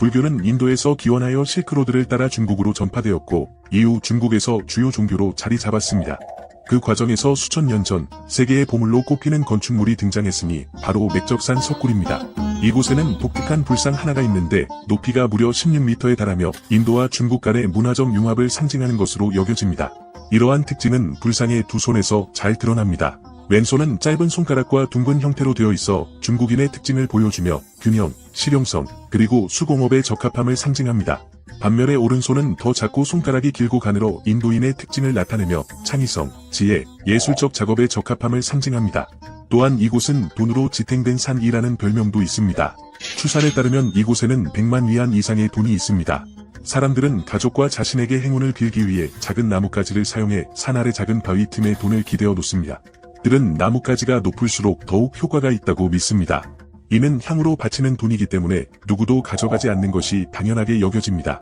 불교는 인도에서 기원하여 실크로드를 따라 중국으로 전파되었고 이후 중국에서 주요 종교로 자리 잡았습니다. 그 과정에서 수천 년 전 세계의 보물로 꼽히는 건축물이 등장했으니 바로 맥적산 석굴입니다. 이곳에는 독특한 불상 하나가 있는데 높이가 무려 16m에 달하며 인도와 중국 간의 문화적 융합을 상징하는 것으로 여겨집니다. 이러한 특징은 불상의 두 손에서 잘 드러납니다. 왼손은 짧은 손가락과 둥근 형태로 되어 있어 중국인의 특징을 보여주며 균형, 실용성, 그리고 수공업의 적합함을 상징합니다. 반면에 오른손은 더 작고 손가락이 길고 가늘어 인도인의 특징을 나타내며 창의성, 지혜, 예술적 작업의 적합함을 상징합니다. 또한 이곳은 돈으로 지탱된 산이라는 별명도 있습니다. 추산에 따르면 이곳에는 100만 위안 이상의 돈이 있습니다. 사람들은 가족과 자신에게 행운을 빌기 위해 작은 나뭇가지를 사용해 산 아래 작은 바위 틈에 돈을 기대어 놓습니다. 들은 나뭇가지가 높을수록 더욱 효과가 있다고 믿습니다. 이는 향으로 바치는 돈이기 때문에 누구도 가져가지 않는 것이 당연하게 여겨집니다.